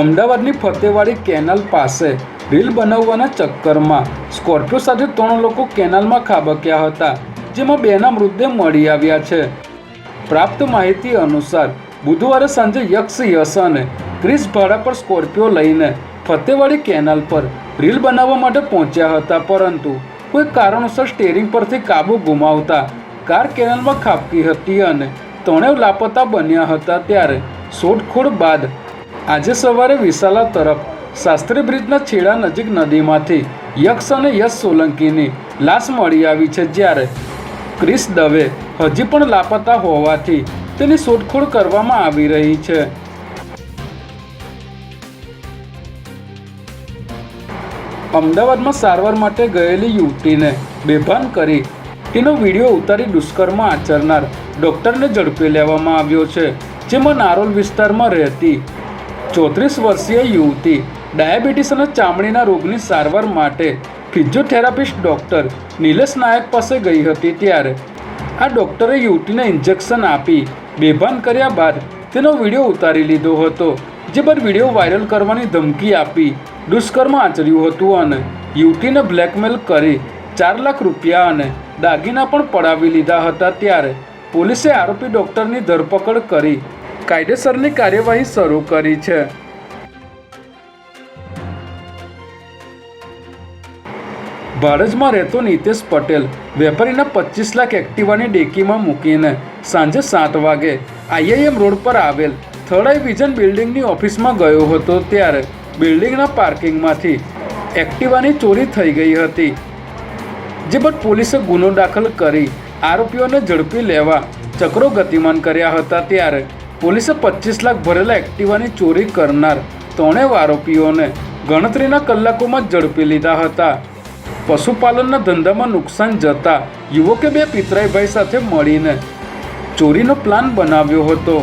અમદાવાદની ફતેવાડી કેનાલ પાસે રીલ બનાવવાના ચક્કરમાં સ્કોર્પિયો સાથે ત્રણ લોકો કેનાલમાં ખાબક્યા હતા, જેમાં બેના મૃતદેહ મળી આવ્યા છે. પ્રાપ્ત માહિતી અનુસાર, બુધવારે સાંજે યક્ષ, યશ અને ક્રિસ ભાડા પર સ્કોર્પિયો લઈને ફતેવાડી કેનાલ પર રીલ બનાવવા માટે પહોંચ્યા હતા, પરંતુ કોઈ કારણોસર સ્ટેરિંગ પરથી કાબુ ગુમાવતા કાર કેનાલમાં ખાબકી હતી અને ત્રણેય લાપતા બન્યા હતા, ત્યારે શોધખોળ બાદ આજે સવારે વિશાલા તરફ શાસ્ત્રી બ્રિજના છેડા નજીક નદીમાંથી યક્ષ અને યશ સોલંકીની લાશ મળી આવી છે જ્યારે ક્રિસ દવે હજી પણ લાપતા હોવાથી તેની શોધખોળ કરવામાં આવી રહી છે. અમદાવાદમાં સારવાર માટે ગયેલી યુવતીને બેભાન કરી તેનો વીડિયો ઉતારી દુષ્કર્મ આચરનાર ડૉક્ટરને ઝડપી લેવામાં આવ્યો છે, જેમાં નારોલ વિસ્તારમાં રહેતી ચોત્રીસ વર્ષીય યુવતી ડાયાબિટીસ અને ચામડીના રોગની સારવાર માટે ફિઝિયોથેરાપિસ્ટ ડૉક્ટર નિલેશ નાયક પાસે ગઈ હતી ત્યારે. આ ડૉક્ટરે યુવતીને ઇન્જેક્શન આપી બેભાન કર્યા બાદ તેનો વીડિયો ઉતારી લીધો હતો, જે બાદ વીડિયો વાયરલ કરવાની ધમકી આપી દુષ્કર્મ આચર્યું હતું અને યુવતીને બ્લેકમેલ કરી ચાર લાખ રૂપિયા અને દાગીના પણ પડાવી લીધા હતા ત્યારે પોલીસે આરોપી ડૉક્ટરની ધરપકડ કરી કાયદેસરની કાર્યવાહી શરૂ કરી છે. ભાડજમાં રહેતો નીતેશ પટેલ વેપારીના પચીસ લાખ એક્ટિવાની ડેકીમાં મૂકીને સાંજે સાત વાગે આઈઆઈએમ રોડ પર આવેલ થર્ડ વિઝન બિલ્ડિંગની ઓફિસમાં ગયો હતો ત્યારે બિલ્ડિંગના પાર્કિંગમાંથી એક્ટિવાની ચોરી થઈ ગઈ હતી, જે બાદ પોલીસે ગુનો દાખલ કરી આરોપીઓને ઝડપી લેવા ચક્રો ગતિમાન કર્યા હતા ત્યારે પોલીસે પચીસ લાખ ભરેલા એક્ટિવાની ચોરી કરનાર ત્રણેય આરોપીઓને ગણતરીના કલાકોમાં ઝડપી લીધા હતા. પશુપાલનના ધંધામાં નુકસાન જતા યુવકે બે પિતરાઈભાઈ સાથે મળીને ચોરીનો પ્લાન બનાવ્યો હતો.